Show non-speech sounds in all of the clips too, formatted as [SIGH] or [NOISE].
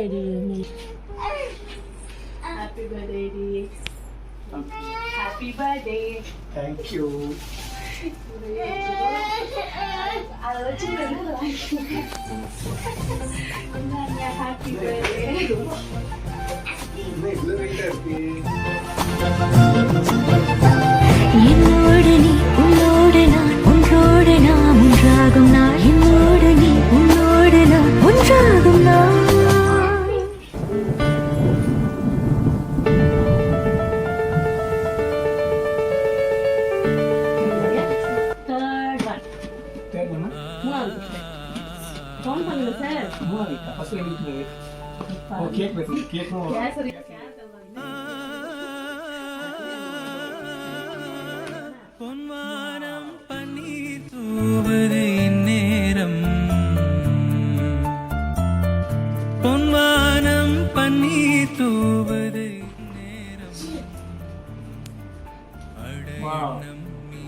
birthday to you. Happy birthday, dear. Happy birthday. Thank you. [LAUGHS] Happy birthday. Cake kesari பொன்வானம் பன்னீர் தூவது இந்நேரம் பொன்வானம் பன்னீர் தூவது இந்நேரம் வாவ்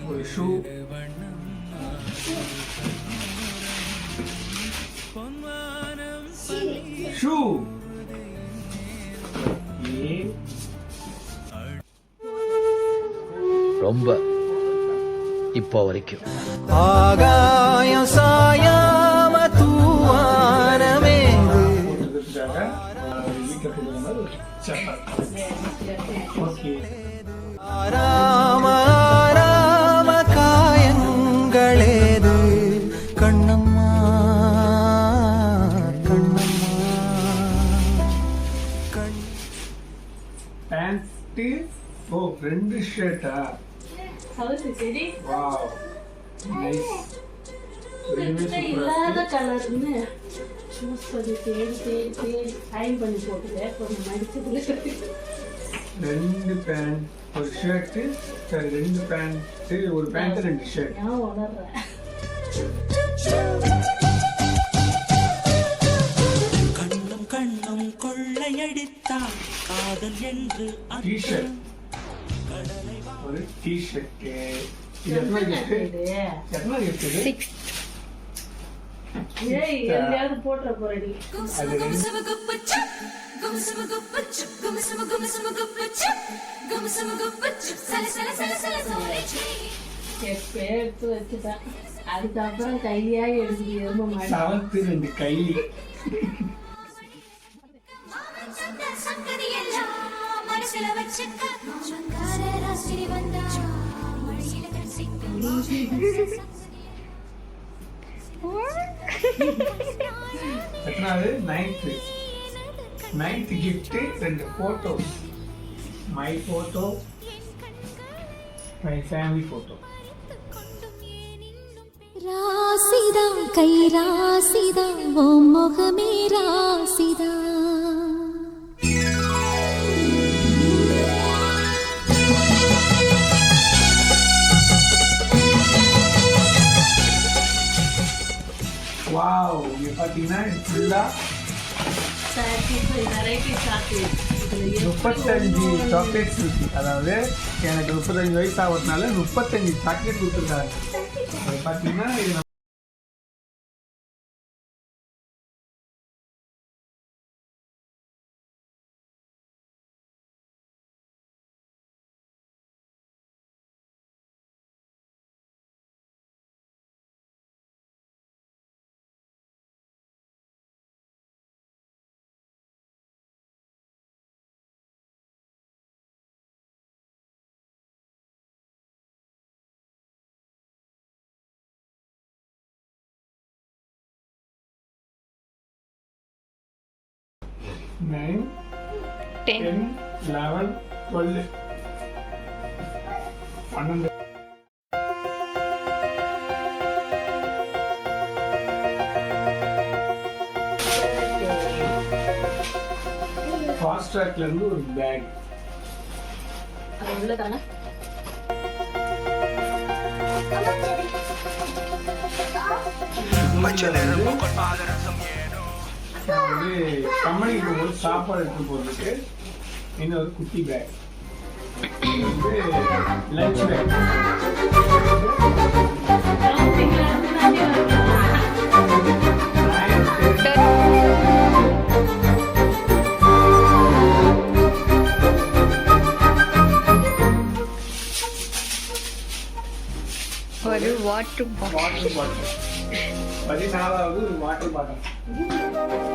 ஒரு ஷூ ரொம்ப இப்போ வரைக்கும். ஆகாயம் சாயாம தூவானமே. ஆராம ஆராம காயங்களேது. கண்ணம்மா கண்ணம்மா. கண் பேண்ட்டு ஓ ரெண்டு ஷர்ட்டா இல்லாத கலர்னு சூஸ் பண்ணி தேடி தேடி தேடி சைன் பண்ணி போட்டுட்டு கொஞ்சம் மடிச்சதுல. ரெண்டு பேண்ட் ஒரு ஷர்ட்டு சரி ரெண்டு பேண்ட்டு ஒரு பேண்ட் ரெண்டு ஷர்ட் ஏன் உணர்றேன் கண்ணும் கண்ணும் கொள்ளையடித்தால் காதல் என்று ஒரு டிஷர்ட்டு இது எத்தனை கிஃப்ட் எத்தனை கிஃப்ட் இது ஏய் எங்கேயாவது போறடி அது எடுத்து அதுக்கப்புறம் கையா எடுத்து எறும்ப மாட்டேன் செவன்த்து ரெண்டு கை எத்தனாவது? நைன்த்து நைன்த்து கிஃப்ட் ரெண்டு photo my photo my family photo Rasitha கை ராசிதா ஓ முகமே ராசிதா வாவ் இங்க பார்த்தீங்கன்னா ஃபுல்லாக முப்பத்தஞ்சு சாக்லேட்ஸ் இருக்கு. அதாவது எனக்கு முப்பத்தஞ்சு வயசு ஆகிறதுனால முப்பத்தஞ்சு சாக்லேட் கொடுத்துருக்காங்க. பார்த்தீங்கன்னா இது நைன் டென் லெவன் டுவெல் பன்னெண்டு ஃபாஸ்ட் ட்ராக்ல இருந்து ஒரு பேக் அது உள்ளதானே நான் வந்து கம்பெனிக்கு போகும்போது சாப்பாடு எடுத்து போகிறதுக்கு இன்னொரு குட்டி பேக் வந்து லஞ்ச் பேக் ஒரு வாட்டர் பாட்டில் வாட்டர் பதினாலாவது ஒரு வாட்டர் பாட்டில்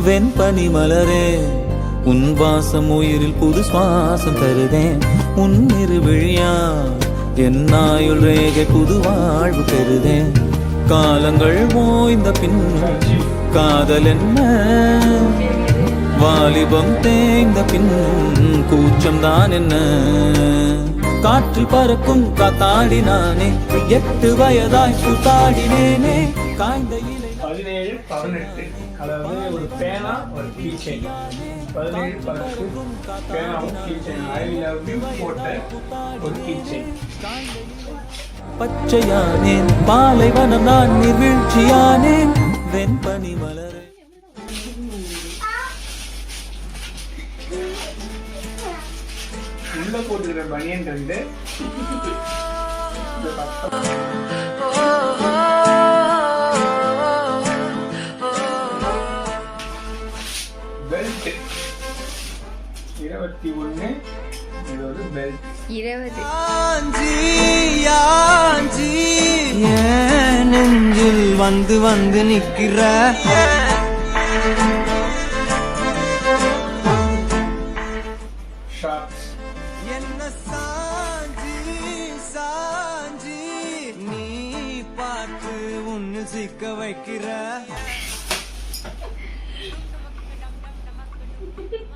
வெண்பனி மலரே உன் வாசம் உயிரில் புது சுவாசம் தருதேன் உன் இருவிழியா என் ஆயுள் ரேகை புது வாழ்வு பெறுதேன் காலங்கள் ஓய்ந்த பின் காதல் என்ன? வாலிபம் தேய்ந்த பின் கூச்சம் தான் என்ன? காற்றில் பறக்கும் காத்தாடி நானே எட்டு வயதாய் கூத்தாடினேனே காய்ந்த இலை பதினேழு பதினெட்டு. அதாவது ஒரு பேனா ஒரு கீச்சைன் பதினேழு பதினெட்டு. பேனாவும் கீச்சைன் ஐ லவ் யூ போட்ட ஒரு கீச்சைன் பச்சையானேன் பாலைவனம் நான் நீர்வீழ்ச்சியானேன் வெண்பனி மலரே உள்ள போட்டுக்கிற பனியன் ரெண்டு. பெல்ட் இருபத்தி ஒன்று இது ஒரு பெல்ட் இருபது. நெஞ்சில் வந்து வந்து நிக்கிற?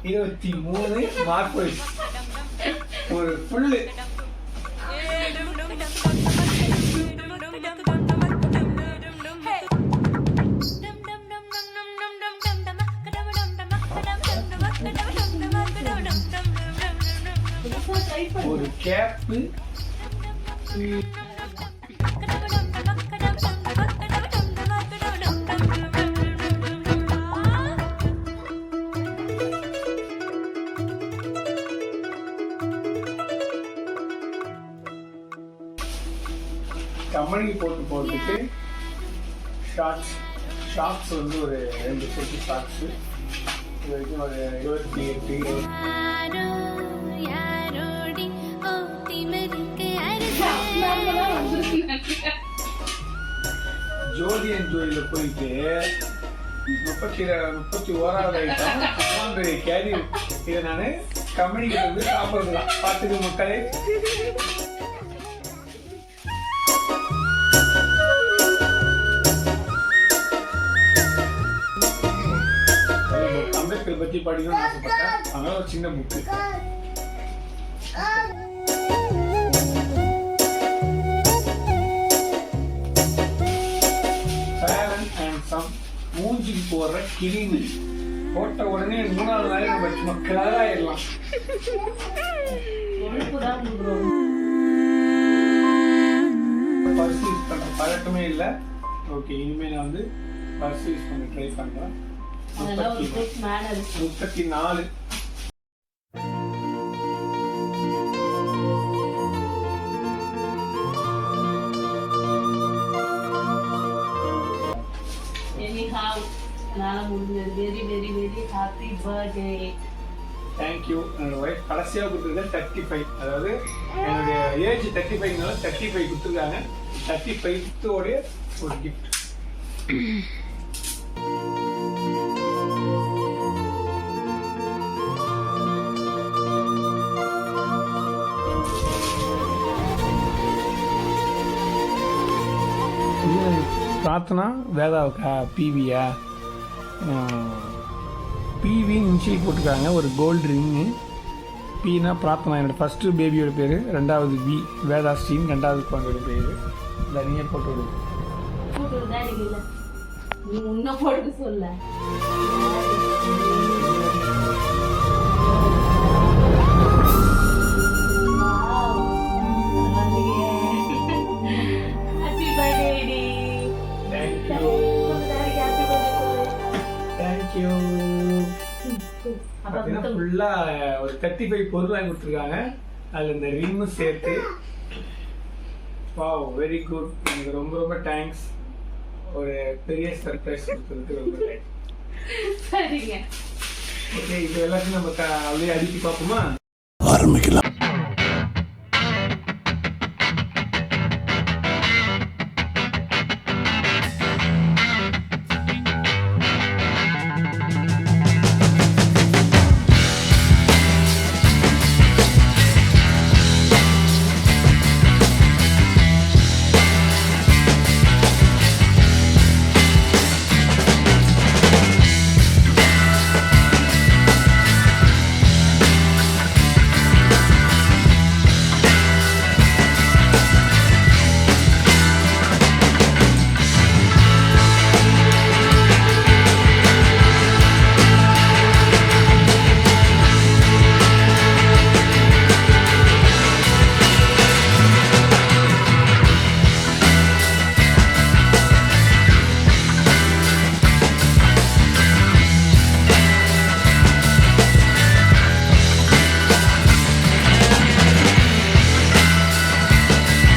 இருபத்தி மூணு மார்க் ஒரு புல்லு. ஒரு கேப்பு. கம்பெனிக்கு போட்டு போகிறதுக்கு ஷார்ட்ஸ் ஷார்ட்ஸ் வந்து ஒரு ரெண்டு செட்டு ஷார்ட்ஸு இது வரைக்கும் ஒரு இருபத்தி எட்டு ஜோதி அண்ட் ஜோதியில் போயிட்டு முப்பத்தி முப்பத்தி ஓராவது ஐட்டம் அம்மா பெரிய கேரி இதை நான் கம்பெனிக்கு வந்து சாப்பிட்றதுலாம் பார்த்துக்கு மக்களே. படிக்கணும்னு ஆசைப்பட்டேன். அதனால ஒரு சின்ன புக்கு ஃபேரன் அண்ட் சம் மூஞ்சிக்கு போடுற கிரீமு போட்ட உடனே மூணாவது நாள் நம்ம சும்மா கிளராயிடலாம் பர்ஸ் யூஸ் பண்ணுற பழக்கமே இல்லை. ஓகே இனிமேல் நான் வந்து பர்ஸ் யூஸ் பண்ண ட்ரை பண்ணுறேன் முப்பத்தி நாலு. என்னால முடிஞ்சது. Very very very happy birthday thank you என்னோட ஒய்ஃப் கடைசியாக கொடுத்துருக்கேன் தேர்ட்டி ஃபைவ் அதாவது என்னுடைய ஏஜ் தேர்ட்டி ஃபைவ்னால தேர்ட்டி ஃபைவ் கொடுத்துருக்காங்க. தேர்ட்டி ஃபைவ்த்தோடைய ஒரு கிஃப்ட் மாற்றினா வேதாவுக்கா பிவியா பிவின்னு இன்ஷியல் போட்டிருக்காங்க ஒரு கோல்டு ரிங்கு பின்னா பிரார்த்தனா என்னோட ஃபஸ்ட்டு பேபியோட பேர் ரெண்டாவது வி வேதா ஸ்ரீன் ரெண்டாவது குழந்தையோட பேர். இந்த நீங்கள் போட்டு விடுங்க ஃபுல்லாக ஒரு தேர்ட்டி ஃபைவ் பொருள் வாங்கி கொடுத்துருக்காங்க. அதில் இந்த ரிங்கும் சேர்த்து. வாவ் வெரி குட் எனக்கு ரொம்ப ரொம்ப தேங்க்ஸ் ஒரு பெரிய சர்ப்ரைஸ் கொடுத்ததுக்கு ரொம்ப தேங்க்ஸ் சரிங்க. ஓகே இது எல்லாத்தையும் நம்ம க- அப்படியே அடிக்கி பார்ப்போமா? ஆரம்பிக்கலாம்.